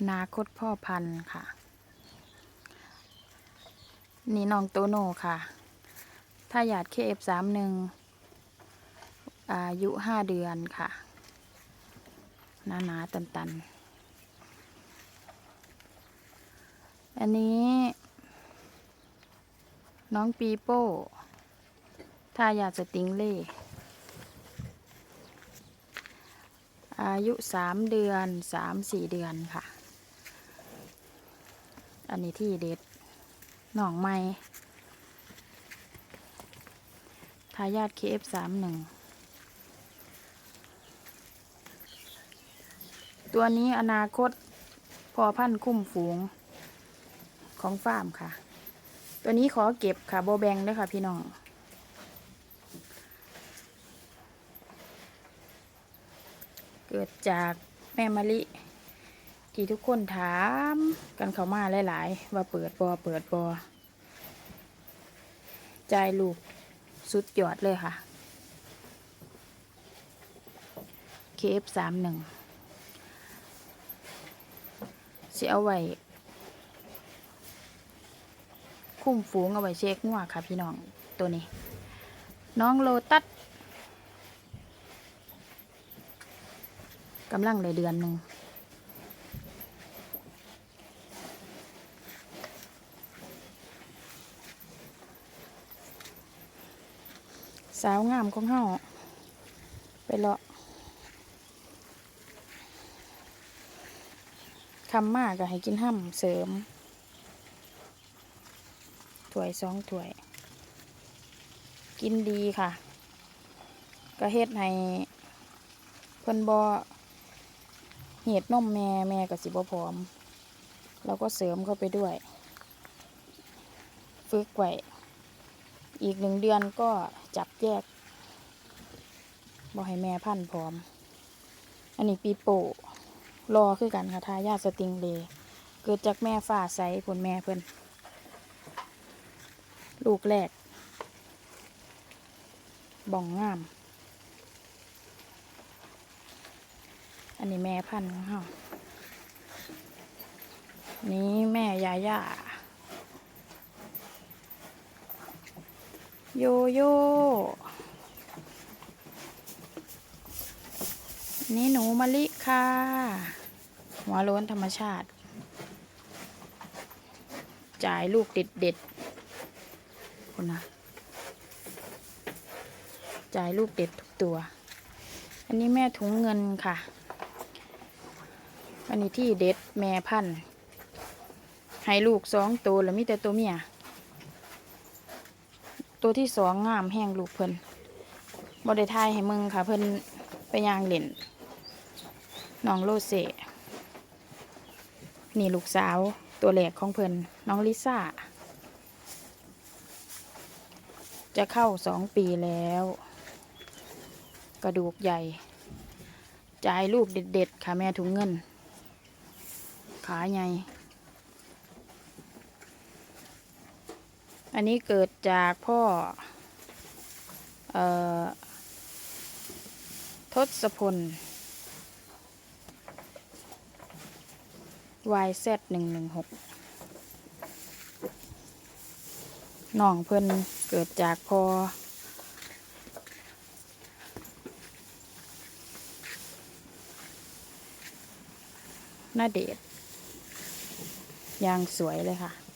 อนาคตพ่อพันธุ์ค่ะ นี่น้องโตโน่ค่ะถ้าหยาดเคเอฟสามหนึ่งอายุห้าเดือนค่ะหนาหนาๆตันตันๆอันนี้ น้องปีโป้ถ้าหยาดสติงเล่อายุสามเดือนสามสี่เดือนค่ะ อันนี้ที่เด็ดหนองไม้ทายาท KF สามหนึ่งตัวนี้อนาคตพอพันธุ์คุ้มฝูงของฟาร์มค่ะ ตัวนี้ขอเก็บค่ะโบแบงด้วยค่ะพี่น้องเกิดจากแม่มะลิ ที่ทุกคนถามกันเข้ามาหลาย ๆ ว่าเปิดบอเปิดบอใจลูกสุดยอดเลยค่ะ KF สามหนึ่งสิเอาไว้ คุ้มฝูงเอาไว้เช็คงัวค่ะพี่น้องตัวนี้ น้องโลตัสกำลังได้เดือนหนึ่ง สาวงามของเฮาไปเลาะคำมากก็ให้กินห้ำเสริมถ้วยสองถ้วย กินดีค่ะ ก็เฮ็ดให้เพิ่นบอเหตุนมแม่แม่กับสิบพร้อม เราก็เสริมเข้าไปด้วย ฝึกไว้ อีกหนึ่งเดือนก็จับแยกบอกให้แม่พันธ์พร้อม อันนี้ปีโป้รอคือกันค่ะทายาสติงเลเกิดจากแม่ฝ่าใสผลแม่เพิ่นลูกแรกบ่องงาม อันนี้แม่พันธุ์ของเขานี่แม่ยาย่า โยโย่นี่หนูมะลิค่ะ หัวโล้นธรรมชาติ จ่ายลูกเด็ดเด็ดคุณนะจ่ายลูกเด็ดทุกตัว อันนี้แม่ถุงเงินค่ะ อันนี้ที่เด็ดแม่พันธุ์ให้ลูกสองตัวแล้วมีแต่ตัวเมีย ตัวที่สองงามแห้งลูกเพิ่นบอดทายให้มึงค่ะ เพิ่นไปยางเหล่นน้องโลเซนี่ลูกสาวตัวแหลกของเพิ่นน้องลิซ่า จะเข้าสองปีแล้ว กระดูกใหญ่ จ่ายลูกเด็ด ๆ ค่ะแม่ถุงเงิน ขาใหญ่ อันนี้เกิดจากพ่อออทศพล YZ หนึ่งหนึ่งหกน้องเพิ่นเกิดจากพ่อหน้าเดชยางสวยเลยค่ะ